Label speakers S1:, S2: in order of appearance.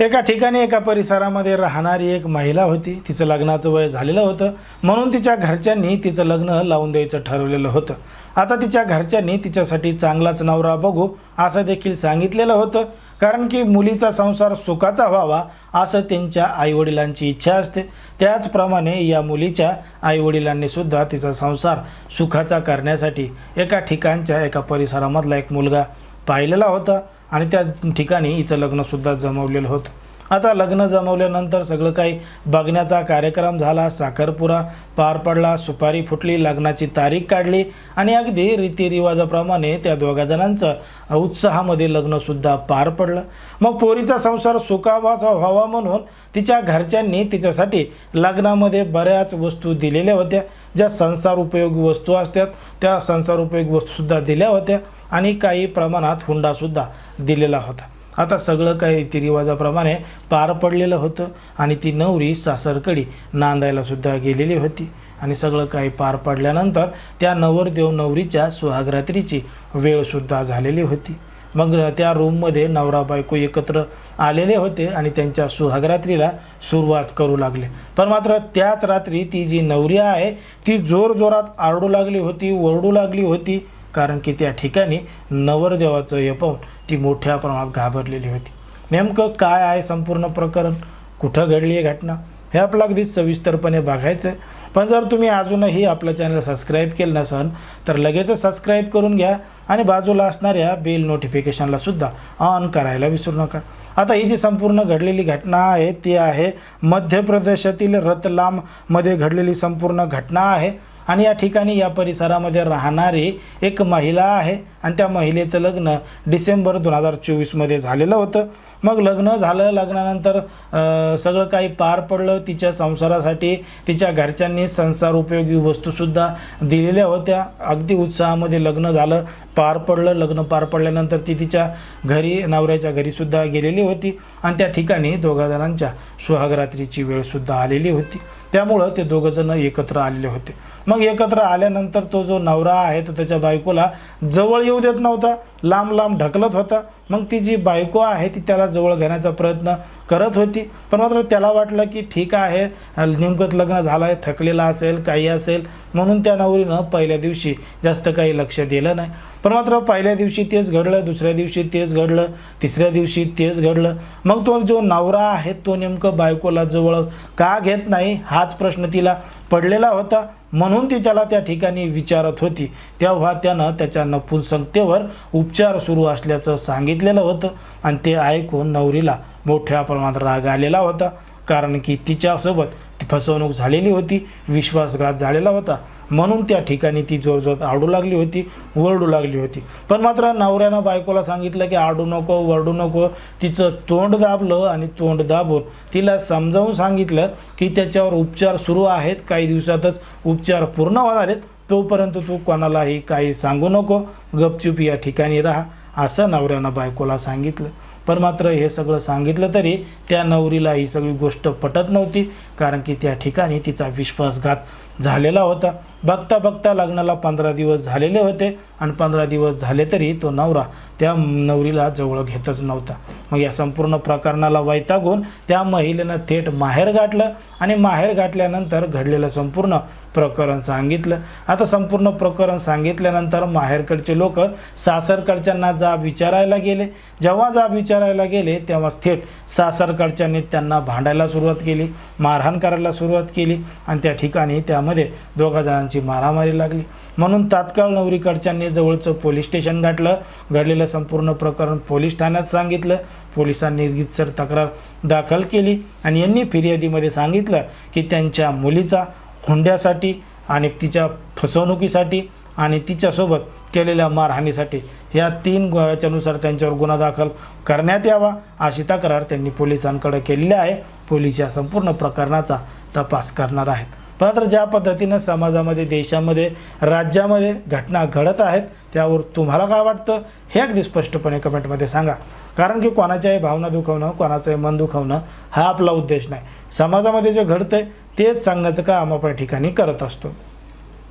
S1: एका ठिकाणी एका परिसरामध्ये राहणारी एक महिला होती. तिचं लग्नाचं वय झालेलं होतं. म्हणून तिच्या घरच्यांनी तिचं लग्न लावून द्यायचं ठरवलेलं होतं. आता तिच्या घरच्यांनी तिच्यासाठी चांगलाच नवरा बघू असं देखील सांगितलेलं होतं. कारण की मुलीचा संसार सुखाचा व्हावा असं त्यांच्या आईवडिलांची इच्छा असते. त्याचप्रमाणे या मुलीच्या आईवडिलांनीसुद्धा तिचा संसार सुखाचा करण्यासाठी एका ठिकाणच्या एका परिसरामधला एक मुलगा पाहिलेला होता. आणि त्या ठिकाणी हिचं लग्नसुद्धा जमवलेलं होतं. आता लग्न जमवल्यानंतर सगळं काही बघण्याचा कार्यक्रम झाला साखरपुरा पार पडला सुपारी फुटली लग्नाची तारीख काढली आणि अगदी रीतिरिवाजाप्रमाणे त्या दोघा जणांचं उत्साहामध्ये लग्नसुद्धा पार पडलं. मग पोरीचा संसार सुखावाचा व्हावा म्हणून तिच्या घरच्यांनी तिच्यासाठी लग्नामध्ये बऱ्याच वस्तू दिलेल्या होत्या. ज्या संसार उपयोगी वस्तू असतात त्या संसार उपयोगी वस्तूसुद्धा दिल्या होत्या. आणि काही प्रमाणात हुंडासुद्धा दिलेला होता. आता सगळं काही रीतिरिवाजाप्रमाणे पार पडलेलं होतं आणि ती नवरी सासरकडी नांदायलासुद्धा गेलेली होती. आणि सगळं काही पार पडल्यानंतर त्या नवरदेव नवरीच्या सुहागरात्रीची वेळसुद्धा झालेली होती. मग त्या रूममध्ये नवरा बायको एकत्र आलेले होते आणि त्यांच्या सुहागरात्रीला सुरुवात करू लागले. पण मात्र त्याच रात्री ती जी नवरी आहे ती जोरजोरात आरडू लागली होती ओरडू लागली होती कारण की त्या ठिकाणी नवरदेवाचं यपवून पाहून ती मोठ्या प्रमाणात घाबरलेली होती. नेमकं काय आहे संपूर्ण प्रकरण? कुठं घडली आहे घटना? हे आपलं अगदी सविस्तरपणे बघायचं आहे पण जर तुम्ही अजूनही आपलं चॅनल सबस्क्राईब केलं नसन तर लगेचच सबस्क्राईब करून घ्या आणि बाजूला असणाऱ्या बेल नोटिफिकेशनला सुद्धा ऑन करायला विसरू नका. आता ही जी संपूर्ण घडलेली घटना आहे ती आहे मध्य प्रदेशातील रतलाममध्ये घडलेली संपूर्ण घटना आहे. आणि या ठिकाणी या परिसरामध्ये राहणारी एक महिला आहे आणि त्या महिलेचं लग्न डिसेंबर दोन हजार चोवीसमध्ये झालेलं होतं. मग लग्न झालं लग्नानंतर सगळं काही पार पडलं. तिच्या संसारासाठी तिच्या घरच्यांनी संसार उपयोगी वस्तूसुद्धा दिलेल्या होत्या. अगदी उत्साहामध्ये लग्न झालं पार पडलं. लग्न पार पडल्यानंतर ती तिच्या घरी नवऱ्याच्या घरीसुद्धा गेलेली होती. आणि त्या ठिकाणी दोघा जणांच्या सुहागरात्रीची वेळसुद्धा आलेली होती. त्यामुळं ते दोघंजणं एकत्र आलेले होते. मग एकत्र आल्यानंतर तो जो नवरा आहे तो त्याच्या बायकोला जवळ येऊ देत नव्हता. लांब लांब ढकलत होता. मग ती जी बायको आहे ती त्याला जवळ घेण्याचा प्रयत्न करत होती. पण मात्र त्याला वाटलं की ठीक आहे नेमकंच लग्न झालं आहे थकलेला असेल काही असेल म्हणून त्या नवरीनं पहिल्या दिवशी जास्त काही लक्ष दिलं नाही. पण मात्र पहिल्या दिवशी तेच घडलं दुसऱ्या दिवशी तेच घडलं तिसऱ्या दिवशी तेच घडलं. मग तो जो नवरा आहे तो नेमकं बायकोला जवळ का घेत नाही हाच प्रश्न तिला पडलेला होता. म्हणून ती त्याला त्या ठिकाणी विचारत होती. तेव्हा त्यानं त्याच्या नपुंसकतेवर उपचार सुरू असल्याचं सांगितलेलं होतं आणि ते ऐकून नवरीला मोठ्या प्रमाणात राग आलेला होता. कारण की तिच्यासोबत ती फसवणूक झालेली होती विश्वासघात झालेला होता. म्हणून त्या ठिकाणी ती जोरजोरात आडू लागली होती वरडू लागली होती. पण मात्र नवऱ्यानं बायकोला सांगितलं की आडू नको वरडू नको. तिचं तोंड दाबलं आणि तोंड दाबून तिला समजावून सांगितलं की त्याच्यावर उपचार सुरू आहेत काही दिवसातच उपचार पूर्ण होणार आहेत. तोपर्यंत तू कोणालाही काही सांगू नको गपचूप या ठिकाणी राहा असं नवऱ्यानं बायकोला सांगितलं. पण मात्र हे सगळं सांगितलं तरी त्या नवरीला ही सगळी गोष्ट पटत नव्हती कारण की त्या ठिकाणी तिचा विश्वासघात झालेला होता. बघता बघता लग्नाला पंधरा दिवस झालेले होते आणि पंधरा दिवस झाले तरी तो नवरा त्या नवरीला जवळ घेतच नव्हता. मग या संपूर्ण प्रकरणाला वैतागून त्या महिलेनं थेट माहेर गाठलं आणि माहेर गाठल्यानंतर घडलेलं संपूर्ण प्रकरण सांगितलं. आता संपूर्ण प्रकरण सांगितल्यानंतर माहेरकडचे लोक सासरकडच्यांना जाब विचारायला गेले. जेव्हा जाब विचारायला गेले तेव्हा थेट सासरकडच्यांनी त्यांना भांडायला सुरुवात केली मारहाण करायला सुरुवात केली आणि त्या ठिकाणी त्या मध्ये दोघा जणांची मारामारी लागली. म्हणून तात्काळ नवरीकडच्यांनी जवळचं पोलीस स्टेशन गाठलं. घडलेलं संपूर्ण प्रकरण पोलीस ठाण्यात सांगितलं. पोलिसांनी रितसर तक्रार दाखल केली आणि यांनी फिर्यादीमध्ये सांगितलं की त्यांच्या मुलीचा हुंड्यासाठी आणि तिच्या फसवणुकीसाठी आणि तिच्यासोबत केलेल्या मारहाणीसाठी या तीन गु- याच्यानुसार त्यांच्यावर गुन्हा दाखल करण्यात यावा अशी तक्रार त्यांनी पोलिसांकडे केलेली आहे. पोलीस या संपूर्ण प्रकरणाचा तपास करणार आहेत. पण ज्या पद्धतीनं समाजामध्ये देशामध्ये राज्यामध्ये घटना घडत आहेत त्यावर तुम्हाला काय वाटतं? हे अगदी स्पष्टपणे कमेंटमध्ये सांगा. कारण की कोणाच्याही भावना दुखवणं कोणाचंही मन दुखवणं हा आपला उद्देश नाही. समाजामध्ये जे घडतंय तेच सांगण्याचं काम आपण ठिकाणी करत असतो.